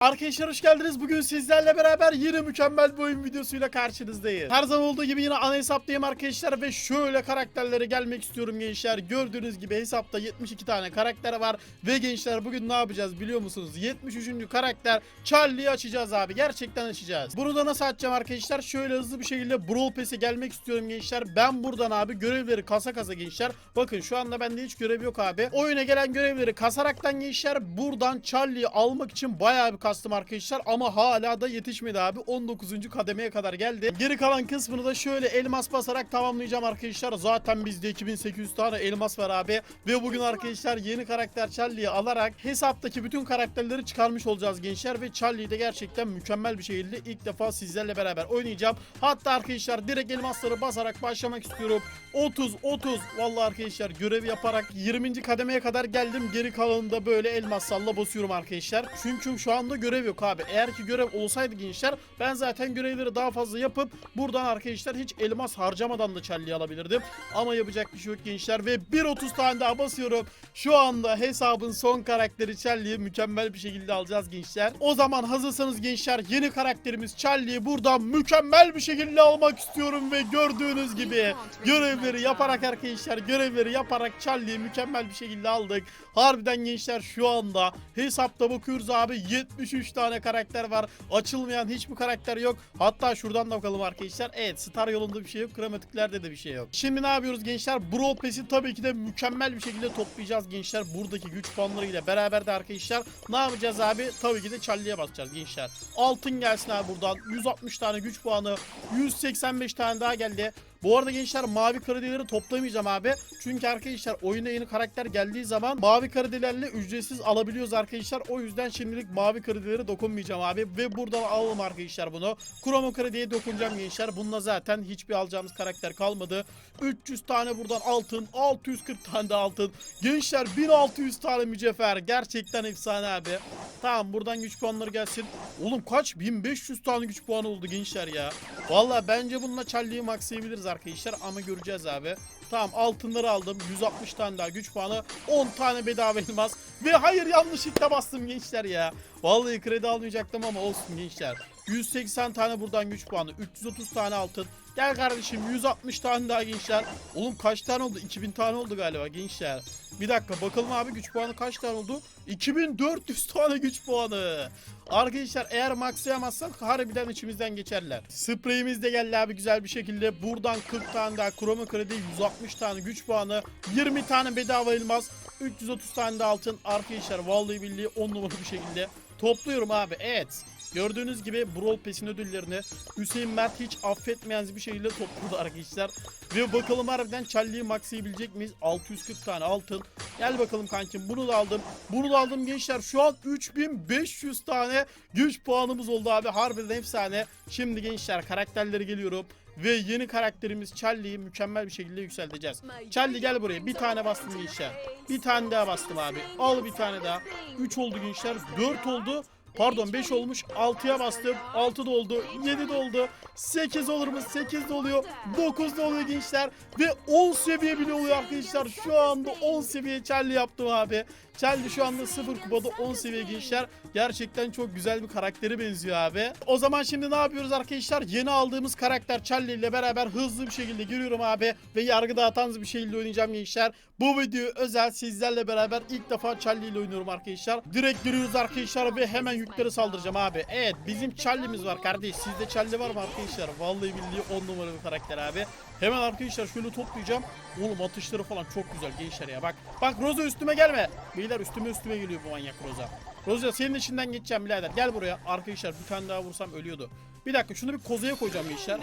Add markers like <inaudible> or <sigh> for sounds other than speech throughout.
Arkadaşlar hoş geldiniz. Bugün sizlerle beraber yine mükemmel bir oyun videosuyla karşınızdayız. Her zaman olduğu gibi yine ana hesaptayım arkadaşlar ve şöyle karakterlere gelmek istiyorum gençler. Gördüğünüz gibi hesapta 72 tane karakter var ve gençler bugün ne yapacağız biliyor musunuz? 73. karakter Charlie'yi açacağız abi. Gerçekten açacağız. Bunu da nasıl açacağım arkadaşlar? Şöyle hızlı bir şekilde Brawl Pass'e gelmek istiyorum gençler. Ben buradan abi görevleri kasa kasa gençler. Bakın şu anda bende hiç görev yok abi. Oyuna gelen görevleri kasaraktan gençler buradan Charlie'yi almak için bayağı bir kastım arkadaşlar ama hala da yetişmedi abi. 19. kademeye kadar geldi. Geri kalan kısmını da şöyle elmas basarak tamamlayacağım arkadaşlar. Zaten bizde 2800 tane elmas var abi. Ve bugün arkadaşlar yeni karakter Charlie'yi alarak hesaptaki bütün karakterleri çıkarmış olacağız gençler. Ve Charlie'yi de gerçekten mükemmel bir şekilde ilk defa sizlerle beraber oynayacağım. Hatta arkadaşlar direkt elmasları basarak başlamak istiyorum. 30 30 vallahi arkadaşlar görev yaparak 20. kademeye kadar geldim. Geri kalanında böyle elmas salla basıyorum arkadaşlar. Çünkü şu anda görev yok abi. Eğer ki görev olsaydı gençler ben zaten görevleri daha fazla yapıp buradan arkadaşlar hiç elmas harcamadan da Charlie'yi alabilirdim. Ama yapacak bir şey yok gençler ve 1.30 tane daha basıyorum. Şu anda hesabın son karakteri Charlie'yi mükemmel bir şekilde alacağız gençler. O zaman hazırsanız gençler yeni karakterimiz Charlie'yi buradan mükemmel bir şekilde almak istiyorum ve gördüğünüz gibi görevleri yaparak arkadaşlar görevleri yaparak Charlie'yi mükemmel bir şekilde aldık. Harbiden gençler şu anda hesapta bakıyoruz abi 73 tane karakter var. Açılmayan hiçbir karakter yok. Hatta şuradan da bakalım arkadaşlar. Evet Star yolunda bir şey yok. Krematiklerde de bir şey yok. Şimdi ne yapıyoruz gençler? Brawl Pass'i tabii ki de mükemmel bir şekilde toplayacağız gençler. Buradaki güç puanlarıyla beraber de arkadaşlar ne yapacağız abi? Tabii ki de Charlie'ye basacağız gençler. Altın gelsin abi buradan. 160 tane güç puanı. 185 tane daha geldi. Bu arada gençler mavi kredileri toplamayacağım abi. Çünkü arkadaşlar oyuna yeni karakter geldiği zaman mavi kredilerle ücretsiz alabiliyoruz arkadaşlar. O yüzden şimdilik mavi kredileri dokunmayacağım abi. Ve buradan alalım arkadaşlar bunu. Kromo krediye dokunacağım gençler. Bununla zaten hiçbir alacağımız karakter kalmadı. 300 tane buradan altın. 640 tane de altın. Gençler 1600 tane mücevher. Gerçekten efsane abi. Tamam buradan güç puanları gelsin. Oğlum kaç? 1500 tane güç puanı oldu gençler ya. Valla bence bununla Charlie'yi maxlayabiliriz arkadaşlar ama göreceğiz abi. Tamam altınları aldım. 160 tane daha güç puanı. 10 tane bedava elmas. Ve hayır yanlışlıkla bastım gençler ya. Vallahi kredi almayacaktım ama olsun gençler. 180 tane buradan güç puanı. 330 tane altın. Gel kardeşim 160 tane daha gençler. Oğlum kaç tane oldu? 2000 tane oldu galiba gençler. Bir dakika bakalım abi güç puanı kaç tane oldu? 2400 tane güç puanı. Arkadaşlar eğer maxlayamazsak harbiden içimizden geçerler. Spreyimiz de geldi abi güzel bir şekilde. Buradan 40 tane daha kroma kredi, 160 tane güç puanı, 20 tane bedava elmas, 330 tane de altın. Arkadaşlar vallahi billahi 10 numara bir şekilde topluyorum abi. Evet. Gördüğünüz gibi Brawl Pass'in ödüllerini Hüseyin Mert hiç affetmeyen bir şekilde topladı arkadaşlar. Ve bakalım harbiden Charlie'yi maxlayabilecek miyiz? 640 tane altın. Gel bakalım kankim bunu da aldım. Bunu da aldım gençler. Şu an 3500 tane güç puanımız oldu abi. Harbiden efsane. Şimdi gençler karakterleri geliyorum. Ve yeni karakterimiz Charlie'yi mükemmel bir şekilde yükselteceğiz. Charlie gel buraya. Bir tane bastım gençler. Bir tane daha bastım abi. Al bir tane daha. 3 oldu gençler. 4 oldu. Pardon 5 olmuş. 6'ya bastım. 6 da oldu. 7 de oldu. 8 olur mu? 8 de oluyor. 9 da oluyor gençler. Ve 10 seviye bile oluyor arkadaşlar. Şu anda 10 seviye Charlie yaptım abi. Charlie şu anda 0 kupada 10 seviye gençler. Gerçekten çok güzel bir karaktere benziyor abi. O zaman şimdi ne yapıyoruz arkadaşlar? Yeni aldığımız karakter Charlie ile beraber hızlı bir şekilde giriyorum abi. Ve yargı dağıtan bir şekilde oynayacağım gençler. Bu video özel sizlerle beraber ilk defa Charlie ile oynuyorum arkadaşlar. Direkt giriyoruz arkadaşlar ve hemen yükleri saldıracağım abi. Evet bizim Charlie'miz var kardeş. Sizde Charlie var mı arkadaşlar? Vallahi billahi 10 numara bir karakter abi. Hemen arkadaşlar şöyle toplayacağım. Oğlum atışları falan çok güzel gençler ya bak. Bak Roza üstüme gelme. Beyler üstüme üstüme geliyor bu manyak Roza. Roza senin içinden geçeceğim birader. Gel buraya. Arkadaşlar bir tane daha vursam ölüyordu. Bir dakika şunu bir kozaya koyacağım gençler.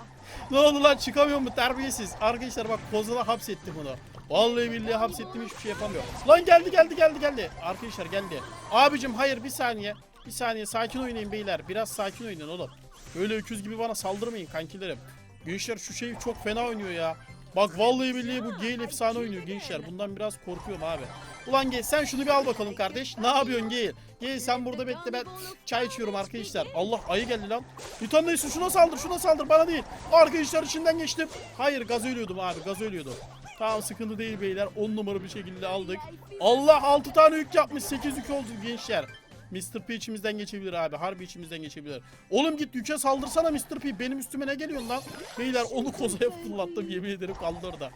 <laughs> ne oldu lan çıkamıyor mu terbiyesiz. Arkadaşlar bak kozala hapsettim bunu. Vallahi billahi hapsettim hiçbir şey yapamıyor. Lan geldi geldi geldi geldi. Arkadaşlar geldi. Abicim hayır bir saniye. Bir saniye sakin oynayın beyler. Biraz sakin oynayın oğlum. Böyle öküz gibi bana saldırmayın kankilerim. Gençler şu şey çok fena oynuyor ya. Bak vallahi billahi bu Gale efsane oynuyor gençler. Bundan biraz korkuyorum abi. Ulan Gale sen şunu bir al bakalım kardeş. Ne yapıyorsun Gale? Gale sen burada bekle ben çay içiyorum arkadaşlar. Allah ayı geldi lan. Tane neyse şuna saldır şuna saldır bana değil. Arkadaşlar içinden geçtim. Hayır gaz ölüyordum abi gaz ölüyordum. Tamam sıkıntı değil beyler. 10 numara bir şekilde aldık. Allah 6 tane yük yapmış. 8 yük oldu gençler. Mr. P içimizden geçebilir abi. Harbi içimizden geçebilir. Oğlum git yüke saldırsana Mr. P. Benim üstüme ne geliyorsun lan? Beyler onu kozaya fırlattım yemin ederim kaldı orada.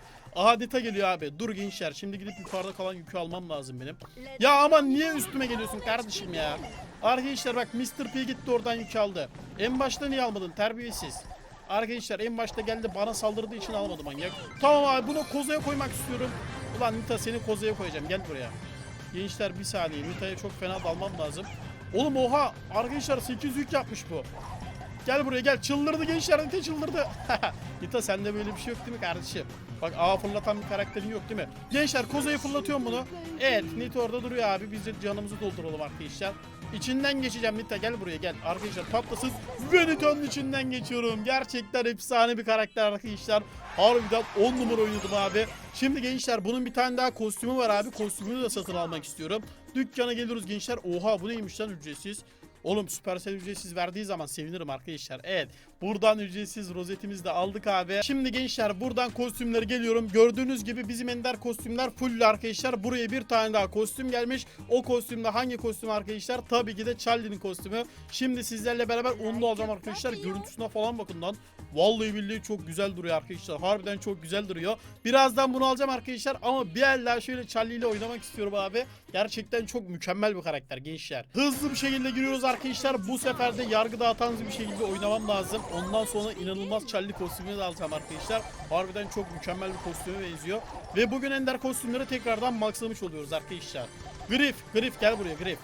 Nita geliyor abi. Dur gençler. Şimdi gidip yukarıda kalan yükü almam lazım benim. Ya aman niye üstüme geliyorsun kardeşim ya? Arkadaşlar bak Mr. P gitti oradan yük aldı. En başta niye almadın terbiyesiz? Arkadaşlar en başta geldi bana saldırdığı için almadım manyak. Tamam abi bunu kozaya koymak istiyorum. Ulan Nita seni kozaya koyacağım gel buraya. Gençler bir saniye Nita'ya çok fena dalmam lazım. Oğlum oha arkadaşlar 8 yük yapmış bu. Gel buraya gel çıldırdı gençler Nita çıldırdı. <laughs> Nita sende böyle bir şey yok değil mi kardeşim? Bak ağa fırlatan bir karakterin yok değil mi? Gençler kozayı fırlatıyorum bunu. Evet Nita orada duruyor abi biz de canımızı dolduralım arkadaşlar. İçinden geçeceğim Nita gel buraya gel. Arkadaşlar patlasın ve Nita'nın içinden geçiyorum. Gerçekten efsane bir karakter arkadaşlar. Harbiden 10 numara oynadım abi. Şimdi gençler bunun bir tane daha kostümü var abi. Kostümünü de satın almak istiyorum. Dükkana geliyoruz gençler. Oha bu neymiş lan ücretsiz. Oğlum Supercell ücretsiz verdiği zaman sevinirim arkadaşlar. Evet. Buradan ücretsiz rozetimizi de aldık abi. Şimdi gençler buradan kostümleri geliyorum. Gördüğünüz gibi bizim ender kostümler full arkadaşlar. Buraya bir tane daha kostüm gelmiş. O kostümde hangi kostüm arkadaşlar? Tabii ki de Charlie'nin kostümü. Şimdi sizlerle beraber onu da alacağım arkadaşlar. Görüntüsüne falan bakın lan. Vallahi billahi çok güzel duruyor arkadaşlar. Harbiden çok güzel duruyor. Birazdan bunu alacağım arkadaşlar ama bir el daha şöyle Charlie ile oynamak istiyorum abi. Gerçekten çok mükemmel bir karakter gençler. Hızlı bir şekilde giriyoruz arkadaşlar. Bu sefer de yargı dağıtanız bir şekilde oynamam lazım. Ondan sonra inanılmaz Charlie kostümünü de alacağım arkadaşlar. Harbiden çok mükemmel bir kostüme benziyor. Ve bugün ender kostümleri tekrardan maxlamış oluyoruz arkadaşlar. Griff, Griff gel buraya Griff.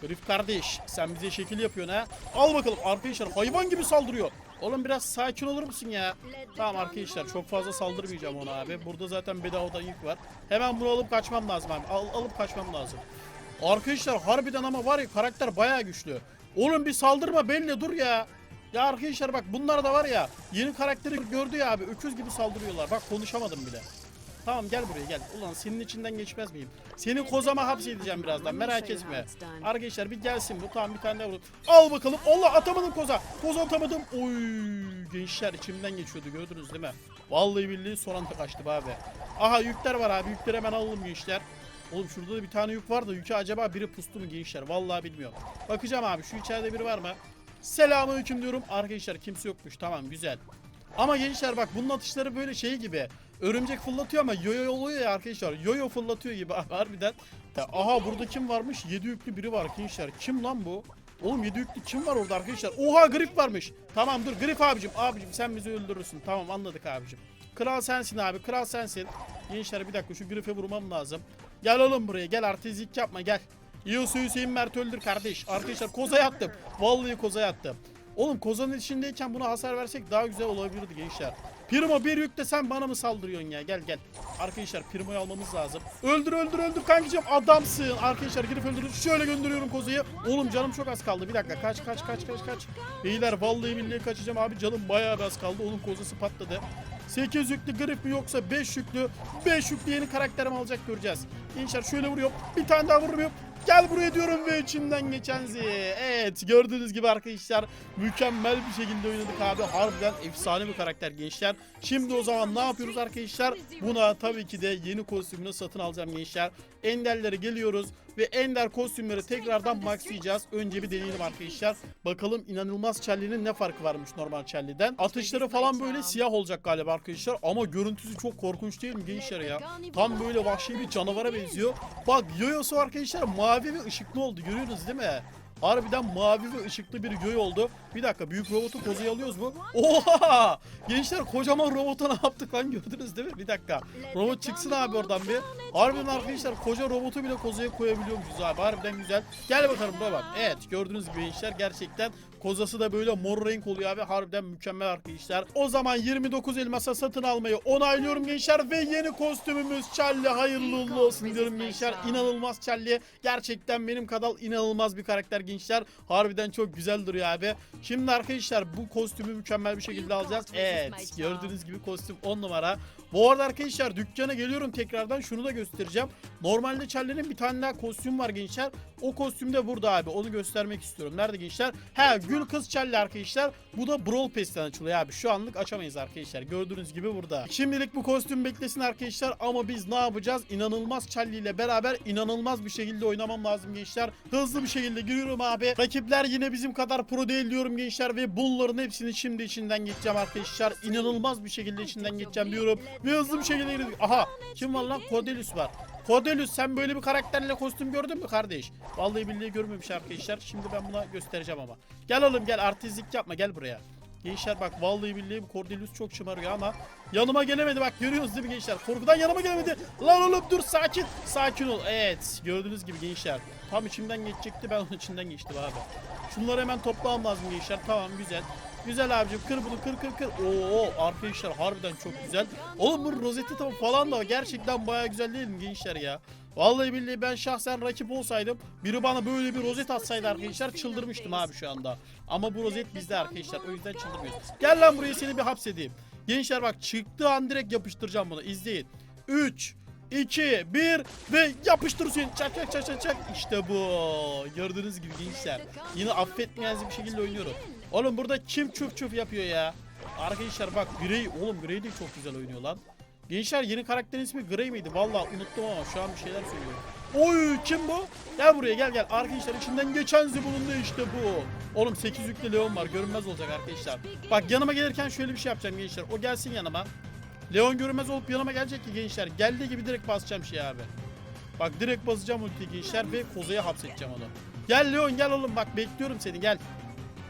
Griff kardeş sen bize şekil yapıyorsun ha. Al bakalım arkadaşlar hayvan gibi saldırıyor. Oğlum biraz sakin olur musun ya? Tamam arkadaşlar çok fazla saldırmayacağım ona abi. Burada zaten bedavadan yük var. Hemen bunu alıp kaçmam lazım abi. Al, alıp kaçmam lazım. Arkadaşlar harbiden ama var ya karakter bayağı güçlü. Oğlum bir saldırma belli dur ya. Ya arkadaşlar bak bunlar da var ya yeni karakteri gördü ya abi öküz gibi saldırıyorlar. Bak konuşamadım bile. Tamam gel buraya gel. Ulan senin içinden geçmez miyim? Seni kozama hapsedeceğim birazdan merak etme. Arkadaşlar bir gelsin bu tamam bir tane daha vurun. Al bakalım. Allah atamadım koza. Koza atamadım. Oy gençler içimden geçiyordu gördünüz değil mi? Vallahi billahi son anda kaçtım abi. Aha yükler var abi yükleri hemen alalım gençler. Oğlum şurada da bir tane yük var da yükü acaba biri pustu mu gençler? Vallahi bilmiyorum. Bakacağım abi şu içeride biri var mı? Selamünaleyküm diyorum. Arkadaşlar kimse yokmuş. Tamam güzel. Ama gençler bak bunun atışları böyle şey gibi. Örümcek fırlatıyor ama yoyo oluyor ya arkadaşlar. Yoyo fırlatıyor gibi <laughs> harbiden. Aha burada kim varmış? 7 yüklü biri var gençler. Kim lan bu? Oğlum 7 yüklü kim var orada arkadaşlar? Oha grip varmış. Tamam dur grip abicim. Abicim sen bizi öldürürsün. Tamam anladık abicim. Kral sensin abi. Kral sensin. Gençler bir dakika şu grife vurmam lazım. Gel oğlum buraya. Gel artistlik yapma gel. Yiyorsa Hüseyin Mert öldür kardeş. Arkadaşlar kozaya attım. Vallahi kozaya attım. Oğlum kozanın içindeyken buna hasar versek daha güzel olabilirdi gençler. Primo bir yükle sen bana mı saldırıyorsun ya? Gel gel. Arkadaşlar Primo'yu almamız lazım. Öldür öldür öldür kankacığım adamsın. Arkadaşlar girip öldürün. Şöyle gönderiyorum kozayı. Oğlum canım çok az kaldı. Bir dakika kaç kaç kaç kaç kaç. Beyler vallahi billahi kaçacağım abi. Canım bayağı az kaldı. Onun kozası patladı. 8 yüklü grip mi yoksa 5 yüklü 5 yüklü yeni karakterim alacak göreceğiz. Gençler şöyle vuruyor. Bir tane daha vuruyor. Gel buraya diyorum ve içinden geçen Z. Evet gördüğünüz gibi arkadaşlar mükemmel bir şekilde oynadık abi. Harbiden efsane bir karakter gençler. Şimdi o zaman ne yapıyoruz arkadaşlar? Buna tabii ki de yeni kostümünü satın alacağım gençler. Enderlere geliyoruz ve ender kostümleri tekrardan maxlayacağız. Önce bir deneyelim arkadaşlar. Bakalım inanılmaz Charlie'nin ne farkı varmış normal Charlie'den. Atışları falan böyle siyah olacak galiba arkadaşlar ama görüntüsü çok korkunç değil mi gençler ya? Tam böyle vahşi bir canavara benziyor. Bak yoyosu arkadaşlar mavi ve ışıklı oldu görüyorsunuz değil mi? Harbiden mavi ve ışıklı bir göğü oldu. Bir dakika büyük robotu kozaya alıyoruz mu? Oha! Gençler kocaman robotu ne yaptık lan gördünüz değil mi? Bir dakika. Robot çıksın abi oradan bir. Harbiden arkadaşlar koca robotu bile kozaya koyabiliyormuşuz abi. Harbiden güzel. Gel bakalım robot. Evet gördüğünüz gibi gençler gerçekten kozası da böyle mor renk oluyor abi. Harbiden mükemmel arkadaşlar. O zaman 29 elmasa satın almayı onaylıyorum gençler ve yeni kostümümüz Charlie hayırlı uğurlu olsun diyorum gençler. İnanılmaz Charlie. Gerçekten benim kadar inanılmaz bir karakter gençler. Harbiden çok güzel duruyor abi. Şimdi arkadaşlar bu kostümü mükemmel bir şekilde alacağız. Evet gördüğünüz gibi kostüm 10 numara. Bu arada arkadaşlar dükkana geliyorum tekrardan şunu da göstereceğim. Normalde Charlie'nin bir tane daha kostüm var gençler. O kostüm de burada abi. Onu göstermek istiyorum. Nerede gençler? Ha Gül Kız Çelli arkadaşlar. Bu da Brawl Pass'ten açılıyor abi. Şu anlık açamayız arkadaşlar. Gördüğünüz gibi burada. Şimdilik bu kostüm beklesin arkadaşlar. Ama biz ne yapacağız? İnanılmaz Çelli ile beraber inanılmaz bir şekilde oynamam lazım gençler. Hızlı bir şekilde giriyorum abi. Rakipler yine bizim kadar pro değil diyorum gençler. Ve bunların hepsini şimdi içinden geçeceğim arkadaşlar. İnanılmaz bir şekilde içinden geçeceğim diyorum. Ve hızlı bir şekilde girdik. Aha kim var lan? Cordelius var. Cordelius sen böyle bir karakterle kostüm gördün mü kardeş? Vallahi billahi görmemiş arkadaşlar. Şimdi ben buna göstereceğim ama. Gel oğlum gel artistlik yapma gel buraya. Gençler bak vallahi billahi bu Cordelius çok şımarıyor ama yanıma gelemedi bak görüyorsunuz değil mi gençler? Korkudan yanıma gelemedi. Lan oğlum dur sakin. Sakin ol. Evet gördüğünüz gibi gençler. Tam içimden geçecekti ben onun içinden geçtim abi. Şunları hemen toplamam lazım gençler. Tamam güzel. Güzel abicim kır bunu kır kır kır. Oo arkadaşlar harbiden çok güzel. Oğlum bu rozeti tabi falan da gerçekten baya güzel değil mi gençler ya? Vallahi billahi ben şahsen rakip olsaydım biri bana böyle bir rozet atsaydı arkadaşlar çıldırmıştım abi şu anda. Ama bu rozet bizde arkadaşlar o yüzden çıldırmıyoruz. Gel lan buraya seni bir hapsedeyim. Gençler bak çıktığı an direkt yapıştıracağım bunu izleyin. 3 2 1 ve yapıştır Hüseyin. Çak çak çak çak çak. İşte bu. Gördüğünüz gibi gençler. Yine affetmeyen bir şekilde oynuyorum. Oğlum burada kim çuf çuf yapıyor ya? Arkadaşlar bak Grey. Oğlum Grey de çok güzel oynuyor lan. Gençler yeni karakterin ismi Grey miydi? Vallahi unuttum ama şu an bir şeyler söylüyor. Oy kim bu? Gel buraya gel gel. Arkadaşlar içinden geçen zibunun da işte bu. Oğlum 8 yüklü Leon var. Görünmez olacak arkadaşlar. Bak yanıma gelirken şöyle bir şey yapacağım gençler. O gelsin yanıma. Leon görünmez olup yanıma gelecek ki gençler. Geldiği gibi direkt basacağım şey abi. Bak direkt basacağım ultiyi gençler ve Koza'ya hapsedeceğim onu. Gel Leon gel oğlum bak bekliyorum seni gel.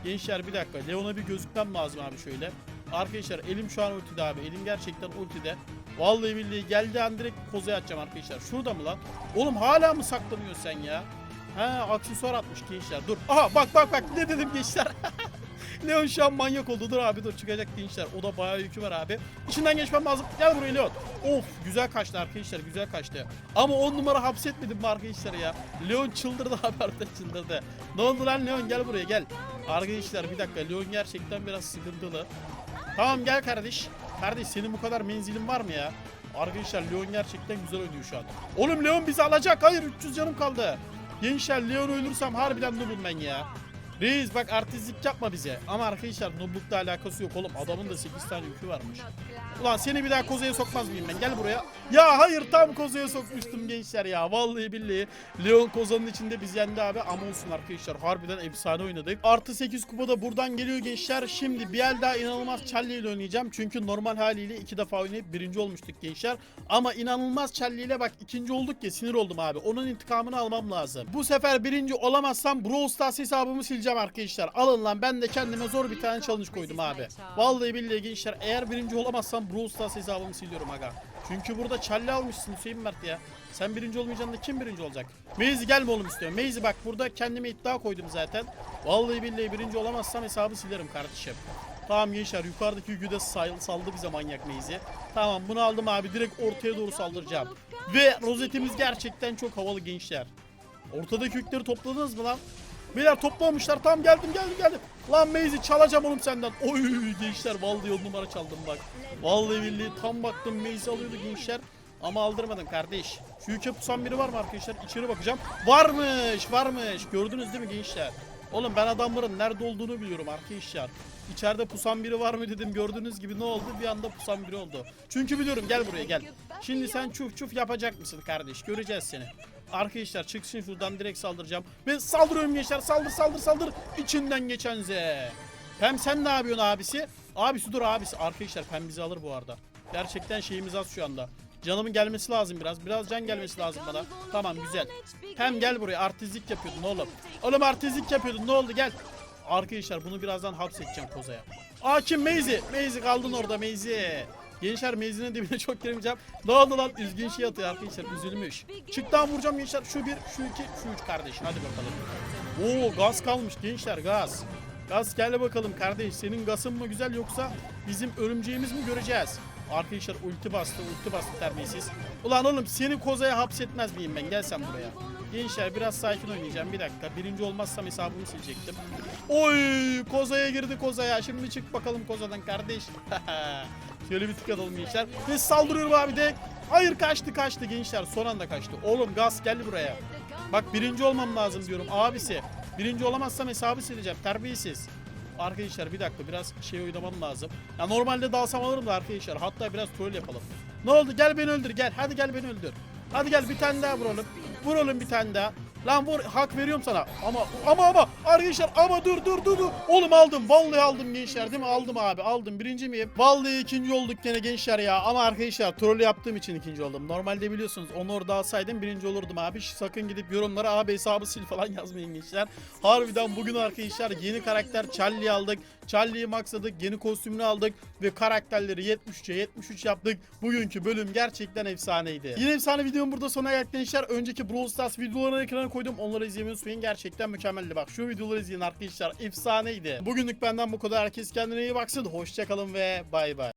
Gençler bir dakika Leon'a bir gözükmem lazım abi şöyle. Arkadaşlar elim şu an ultide abi. Elim gerçekten ultide. Vallahi billahi geldi an direkt Koza'ya atacağım arkadaşlar. Şurada mı lan? Oğlum hala mı saklanıyorsun sen ya? Ha aksesuar atmış gençler. Dur. Aha bak bak bak ne dedim gençler. <laughs> <laughs> Leon şu an manyak oldu. Dur abi dur çıkacak gençler. O da bayağı yükü var abi. İçinden geçmem lazım. Gel buraya Leon. Of güzel kaçtı arkadaşlar güzel kaçtı. Ama 10 numara hapsetmedim mi arkadaşlar ya? Leon çıldırdı <laughs> abi artık çıldırdı. Ne oldu lan Leon gel buraya gel. Arkadaşlar bir dakika Leon gerçekten biraz sıkıntılı. Tamam gel kardeş. Kardeş senin bu kadar menzilin var mı ya? Arkadaşlar Leon gerçekten güzel oynuyor şu an. Oğlum Leon bizi alacak. Hayır 300 canım kaldı. Gençler Leon ölürsem harbiden noobum ben ya. Reis bak artistlik yapma bize. Ama arkadaşlar nooblukla alakası yok oğlum. Adamın da 8 tane yükü varmış. Ulan seni bir daha kozaya sokmaz mıyım ben? Gel buraya. Ya hayır tam kozaya sokmuştum gençler ya. Vallahi billahi. Leon kozanın içinde biz yendi abi. Ama olsun arkadaşlar. Harbiden efsane oynadık. Artı 8 kupa da buradan geliyor gençler. Şimdi bir el daha inanılmaz Charlie ile oynayacağım. Çünkü normal haliyle iki defa oynayıp birinci olmuştuk gençler. Ama inanılmaz Charlie ile bak ikinci olduk ya sinir oldum abi. Onun intikamını almam lazım. Bu sefer birinci olamazsam Brawl Stars hesabımı sileceğim arkadaşlar. Alın lan ben de kendime zor bir tane challenge koydum abi. Vallahi billahi gençler eğer birinci olamazsam Brawl Stars hesabımı siliyorum aga. Çünkü burada Charlie almışsın Hüseyin Mert ya. Sen birinci olmayacaksın kim birinci olacak? Meyzi gelme oğlum istiyorum. Meyzi bak burada kendime iddia koydum zaten. Vallahi billahi birinci olamazsam hesabı silerim kardeşim. Tamam gençler yukarıdaki yükü de saldı bize manyak Meyzi. Tamam bunu aldım abi direkt ortaya doğru saldıracağım. Ve rozetimiz gerçekten çok havalı gençler. Ortadaki yükleri topladınız mı lan? Beyler toplamışlar. Tamam geldim geldim geldim. Lan Meyzi çalacağım oğlum senden. Oy gençler vallahi on numara çaldım bak. Vallahi billahi tam baktım Meyzi alıyordu gençler. Ama aldırmadın kardeş. Şu yüke pusan biri var mı arkadaşlar? İçeri bakacağım. Varmış varmış. Gördünüz değil mi gençler? Oğlum ben adamların nerede olduğunu biliyorum arkadaşlar. İçeride pusan biri var mı dedim gördüğünüz gibi ne oldu? Bir anda pusan biri oldu. Çünkü biliyorum gel buraya gel. Şimdi sen çuf çuf yapacak mısın kardeş? Göreceğiz seni. Arkadaşlar çıksın şuradan direkt saldıracağım. Ben saldırıyorum gençler. Saldır saldır saldır. İçinden geçen Z. Pem sen ne yapıyorsun abisi? Abisi dur abisi. Arkadaşlar Pem bizi alır bu arada. Gerçekten şeyimiz az şu anda. Canımın gelmesi lazım biraz. Biraz can gelmesi lazım bana. Tamam güzel. Pem gel buraya. Artistlik yapıyordun oğlum. Oğlum artistlik yapıyordun. Ne oldu gel. Arkadaşlar bunu birazdan hapsedeceğim kozaya. Aa kim Meyzi? Meyzi kaldın orada Meyzi. Gençler Meyzi'nin dibine <laughs> çok giremeyeceğim. Ne oldu lan? Üzgün şey atıyor arkadaşlar. Üzülmüş. Çıktan vuracağım gençler. Şu bir, şu iki, şu üç kardeş. Hadi bakalım. Oo gaz kalmış gençler gaz. Gaz gel bakalım kardeş. Senin gazın mı güzel yoksa bizim örümceğimiz mi göreceğiz? Arkadaşlar ulti bastı, ulti bastı terbiyesiz. Ulan oğlum seni kozaya hapsetmez miyim ben? Gel sen buraya. Gençler biraz sakin oynayacağım. Bir dakika. Birinci olmazsam hesabımı silecektim. Oy! Kozaya girdi kozaya. Şimdi çık bakalım kozadan kardeş. <laughs> Şöyle bir tık atalım gençler. Ve saldırıyorum abi de. Hayır kaçtı kaçtı gençler. Son anda kaçtı. Oğlum gaz gel buraya. Bak birinci olmam lazım diyorum abisi. Birinci olamazsam hesabı sileceğim. Terbiyesiz. Arkadaşlar bir dakika biraz şey oynamam lazım. Ya normalde dalsam alırım da arkadaşlar. Hatta biraz troll yapalım. Ne oldu? Gel beni öldür gel. Hadi gel beni öldür. Hadi gel bir tane daha vuralım. Vuralım bir tane daha. Lan vur hak veriyorum sana. Ama ama ama arkadaşlar ama dur dur dur dur. Oğlum aldım. Vallahi aldım gençler değil mi? Aldım abi. Aldım. Birinci miyim? Vallahi ikinci olduk gene gençler ya. Ama arkadaşlar troll yaptığım için ikinci oldum. Normalde biliyorsunuz onu orada alsaydım birinci olurdum abi. Sakın gidip yorumlara abi hesabı sil falan <laughs> yazmayın gençler. Harbiden bugün arkadaşlar yeni karakter Charlie aldık. Charlie'yi maxladık. Yeni kostümünü aldık. Ve karakterleri 73'e 73 yaptık. Bugünkü bölüm gerçekten efsaneydi. Yine efsane videom burada sona geldi gençler. Önceki Brawl Stars videolarını ekrana koydum. Onları izlemeyi unutmayın. Gerçekten mükemmeldi. Bak şu videoları izleyin arkadaşlar. Efsaneydi. Bugünlük benden bu kadar. Herkes kendine iyi baksın. Hoşçakalın ve bay bay.